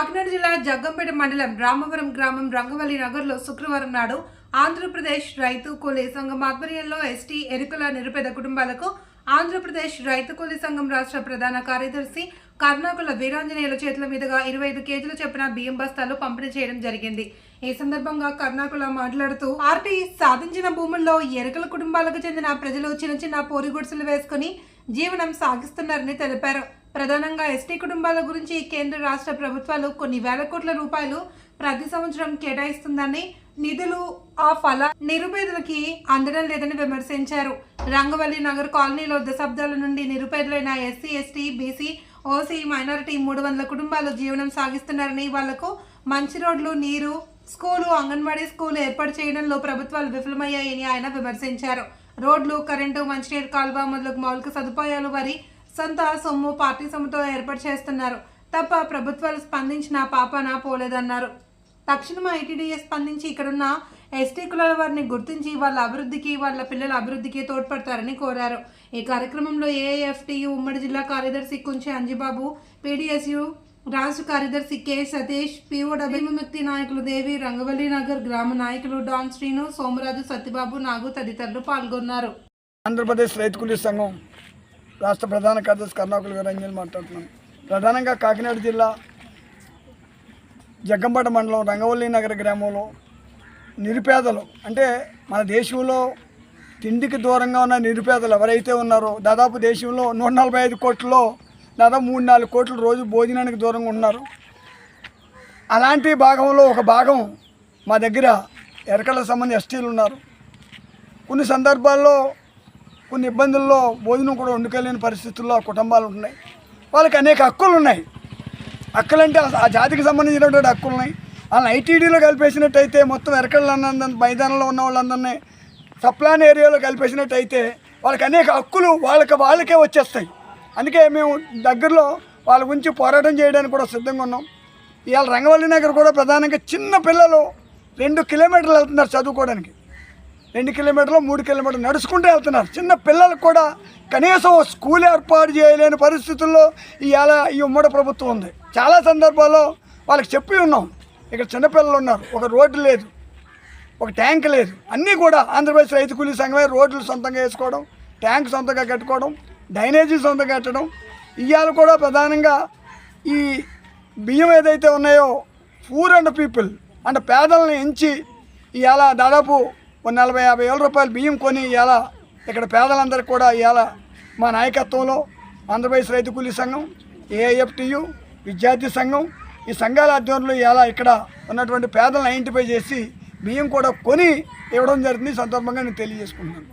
కాకినాడ జిల్లా జగ్గంపేట మండలం రామవరం గ్రామం రంగవల్లి నగర్లో శుక్రవారం నాడు ఆంధ్రప్రదేశ్ రైతు కూలీ సంఘం ఆధ్వర్యంలో ఎస్టీ ఎరుకల నిరుపేద కుటుంబాలకు ఆంధ్రప్రదేశ్ రైతు కూలీ సంఘం రాష్ట్ర ప్రధాన కార్యదర్శి కర్ణాకుల వీరాంజనేయుల చేతుల మీదుగా ఇరవై ఐదు కేజీలు చెప్పిన బియ్యం బస్తాలు పంపిణీ చేయడం జరిగింది. ఈ సందర్భంగా కర్ణాకుల మాట్లాడుతూ ఆర్టీ సాధించిన భూముల్లో ఎరుకల కుటుంబాలకు చెందిన ప్రజలు చిన్న చిన్న పోరిగుడుసులు వేసుకుని జీవనం సాగిస్తున్నారని తెలిపారు. ప్రధానంగా ఎస్టీ కుటుంబాల గురించి కేంద్ర రాష్ట్ర ప్రభుత్వాలు కొన్ని వేల కోట్ల రూపాయలు ప్రతి సంవత్సరం కేటాయిస్తుందని నిధులు ఆ ఫల నిరుపేదలకి అందడం లేదని విమర్శించారు. రంగవల్లి నగర్ కాలనీలో దశాబ్దాల నుండి నిరుపేదలైన SC ST BC OC minority మూడు వందల కుటుంబాలు జీవనం సాగిస్తున్నారని వాళ్ళకు మంచి రోడ్లు నీరు స్కూలు అంగన్వాడీ స్కూల్ ఏర్పాటు చేయడంలో ప్రభుత్వాలు విఫలమయ్యాయని ఆయన విమర్శించారు. రోడ్లు కరెంటు మంచినీరు కాలువ మొదలగు మౌలిక సదుపాయాలు వారి సొంత సొమ్ము పార్టీ సొమ్ముతో ఏర్పాటు చేస్తున్నారు. తప్ప ప్రభుత్వాలు స్పందించిన పాపన పోలేదన్నారు. తక్షణం ఐటీడీఏ స్పందించి ఇక్కడున్న ఎస్టీ కులాల వారిని గుర్తించి వాళ్ళ అభివృద్ధికి వాళ్ళ పిల్లల అభివృద్ధికి తోడ్పడతారని కోరారు. ఈ కార్యక్రమంలో ఏఎఫ్టియు ఉమ్మడి జిల్లా కార్యదర్శి కుంచె అంజిబాబు పీడిఎస్యు రాష్ట్ర కార్యదర్శి కె సతీష్ పిఓడబ్ల్యూ విముక్తి నాయకులు దేవి రంగవల్లి నగర్ గ్రామ నాయకులు డాన్ శ్రీను సోమరాజు సత్యబాబు నాగు తదితరులు పాల్గొన్నారు. ఆంధ్రప్రదేశ్ రైతు కూలీ సంఘం రాష్ట్ర ప్రధాన కార్యదర్శి కర్ణాకుల వీరంజన్ మాట్లాడుతున్నాను ప్రధానంగా కాకినాడ జిల్లా జగ్గంపేట మండలం రంగవల్లి నగర గ్రామంలో నిరుపేదలు అంటే మన దేశంలో తిండికి దూరంగా ఉన్న నిరుపేదలు ఎవరైతే ఉన్నారో దాదాపు దేశంలో నూట నలభై ఐదు కోట్లలో దాదాపు మూడు నాలుగు కోట్ల రోజు భోజనానికి దూరంగా ఉన్నారు. అలాంటి భాగంలో ఒక భాగం మా దగ్గర ఎరకల సంబంధి ఎస్టీలు ఉన్నారు. కొన్ని సందర్భాల్లో కొన్ని ఇబ్బందుల్లో భోజనం కూడా వండుకోలేని పరిస్థితుల్లో కుటుంబాలు ఉన్నాయి వాళ్ళకి అనేక హక్కులు ఉన్నాయి. హక్కులంటే ఆ- ఆ జాతికి సంబంధించినటువంటి హక్కులు ఉన్నాయి. వాళ్ళని ఐటీడీలో కలిపేసినట్టయితే మొత్తం ఎరకళ్ళందరినీ మైదానంలో ఉన్న వాళ్ళందరినీ సప్లాన్ ఏరియాలో కలిపేసినట్టయితే వాళ్ళకి అనేక హక్కులు వాళ్ళకి వాళ్ళకే వచ్చేస్తాయి. అందుకే మేము దగ్గరలో వాళ్ళ గురించి పోరాటం చేయడానికి కూడా సిద్ధంగా ఉన్నాం. ఇవాళ రంగవల్లి నగర్ కూడా ప్రధానంగా చిన్న పిల్లలు రెండు కిలోమీటర్లు వెళ్తున్నారు చదువుకోవడానికి. రెండు కిలోమీటర్లు మూడు కిలోమీటర్లు నడుచుకుంటూ వెళ్తున్నారు. చిన్న పిల్లలు కూడా కనీసం స్కూల్ ఏర్పాటు చేయలేని పరిస్థితుల్లో ఇవాళ ఈ ఉమ్మడి ప్రభుత్వం ఉంది. చాలా సందర్భాల్లో వాళ్ళకి చెప్పి ఉన్నాం. ఇక్కడ చిన్నపిల్లలు ఉన్నారు. ఒక రోడ్డు లేదు. ఒక ట్యాంక్ లేదు. అన్నీ కూడా ఆంధ్రప్రదేశ్ రైతు కూలీ సంఘమే రోడ్లు సొంతంగా వేసుకోవడం ట్యాంక్ సొంతంగా కట్టుకోవడం డ్రైనేజీ సొంతంగా కట్టడం. ఇవాళ కూడా ప్రధానంగా ఈ బియ్యం ఏదైతే ఉన్నాయో పూర్ అండ్ పీపుల్ అంటే పేదలను ఎంచి ఇవాళ దాదాపు నలభై యాభై వేల రూపాయలు బియ్యం కొని ఇలా ఇక్కడ పేదలందరికీ కూడా ఇలా మా నాయకత్వంలో ఆంధ్రప్రదేశ్ రైతు కూలీ సంఘం ఏఐఎఫ్టియు విద్యార్థి సంఘం ఈ సంఘాల ఆధ్వర్యంలో ఇలా ఇక్కడ ఉన్నటువంటి పేదలను ఐడెంటిఫై చేసి బియ్యం కూడా కొని ఇవ్వడం జరిగింది. సందర్భంగా నేను తెలియజేసుకుంటున్నాను.